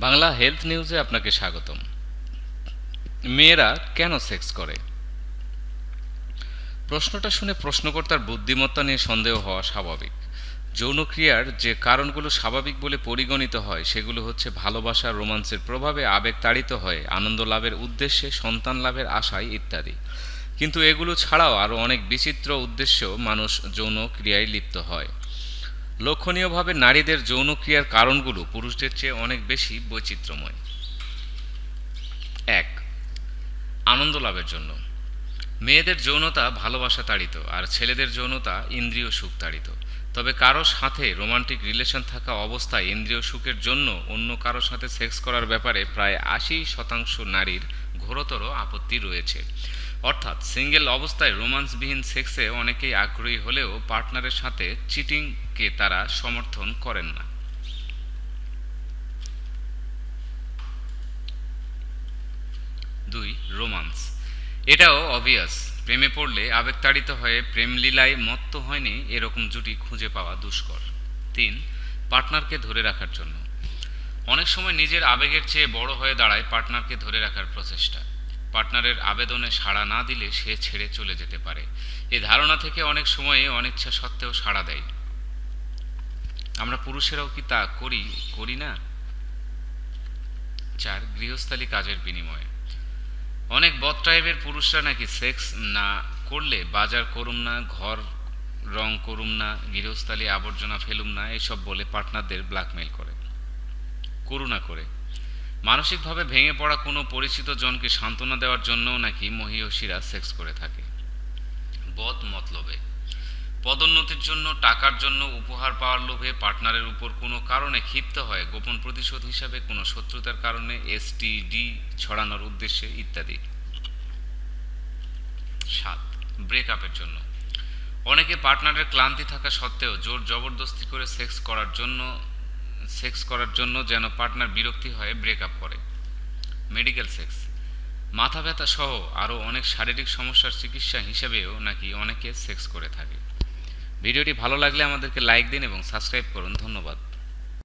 Bangla health নিউজে আপনাকে স্বাগতম। মেয়েরা কেন সেক্স করে? প্রশ্নটা শুনে প্রশ্নকর্তার বুদ্ধিমত্তা নিয়ে সন্দেহ হওয়া স্বাভাবিক। যৌনক্রিয়ার যে কারণগুলো স্বাভাবিক বলে পরিগণিত হয়, সেগুলো হচ্ছে ভালোবাসা, রোমান্সের প্রভাবে আবেগ তাড়িত হয়, আনন্দ লাভের উদ্দেশ্যে, সন্তান লাভের আশায় ইত্যাদি। কিন্তু এগুলো ছাড়াও আরও অনেক বিচিত্র উদ্দেশ্যেও মানুষ যৌন ক্রিয়ায় লিপ্ত হয়। লক্ষণীয়ভাবে নারীদের যৌনক্রিয়ার কারণগুলো পুরুষদের চেয়ে অনেক বেশি বৈচিত্র্যময়। এক, আনন্দ লাভের জন্য। মেয়েদের যৌনতা ভালোবাসা তাড়িত আর ছেলেদের যৌনতা ইন্দ্রিয় সুখ তাড়িত। তবে কারও সাথে রোমান্টিক রিলেশন থাকা অবস্থায় ইন্দ্রিয় সুখের জন্য অন্য কারোর সাথে সেক্স করার ব্যাপারে প্রায় আশি শতাংশ নারীর ঘোরতর আপত্তি রয়েছে। অর্থাৎ সিঙ্গেল অবস্থায় রোমান্সবিহীন সেক্সে অনেকেই আগ্রহী হলেও পার্টনারের সাথে চিটিংকে তারা সমর্থন করেন না। দুই, রোমান্স। এটাও অবভিয়াস প্রেমে পড়লে আবেগতাড়িত হয়ে প্রেম লীলায় মত্ত হয়নি এরকম জুটি খুঁজে পাওয়া দুষ্কর। তিন, পার্টনারকে ধরে রাখার জন্য। অনেক সময় নিজের আবেগের চেয়ে বড় হয়ে দাঁড়ায় পার্টনারকে ধরে রাখার প্রচেষ্টা। পার্টনারের আবেদনে সাড়া না দিলে সে ছেড়ে চলে যেতে পারে। এ ধারণা থেকে অনেক সময়ে অনিচ্ছা সত্ত্বেও সাড়া দেয়। আমরা পুরুষেরাও কি তা করি? করি না? চার, গৃহস্থালী কাজের বিনিময়ে। অনেক বদ টাইপের পুরুষরা নাকি সেক্স না করলে বাজার করুম না, ঘর রং করুম না, গৃহস্থালী আবর্জনা ফেলুম না, এসব বলে পার্টনারদের ব্ল্যাকমেল করে। করুণা করে। মানসিকভাবে ভেঙে পড়া কোনো পরিচিত জনকে সান্ত্বনা দেওয়ার জন্যও নাকি মহিষীরা সেক্স করে থাকে। বদ মতলবে। পদোন্নতির জন্য, টাকার জন্য উপহার পাওয়ার লোভে পার্টনারের উপর কোনো কারণে ক্ষিপ্ত হয় গোপন প্রতিশোধ হিসাবে কোনো শত্রুতার কারণে এসটিডি ছড়ানোর উদ্দেশ্যে ইত্যাদি। সাত ব্রেকআপের জন্য। অনেকে পার্টনারের ক্লান্তি থাকা সত্ত্বেও জোর জবরদস্তি করে সেক্স করার জন্য সেক্স করার জন্য যেন পার্টনার বিরক্তি হয়ে ব্রেকআপ করে। মেডিকেল সেক্স মাথা ব্যথা সহ আরও অনেক শারীরিক সমস্যার চিকিৎসা হিসেবেও নাকি অনেকে সেক্স করে থাকে। ভিডিওটি ভালো লাগলে আমাদেরকে লাইক দিন এবং সাবস্ক্রাইব করুন। ধন্যবাদ।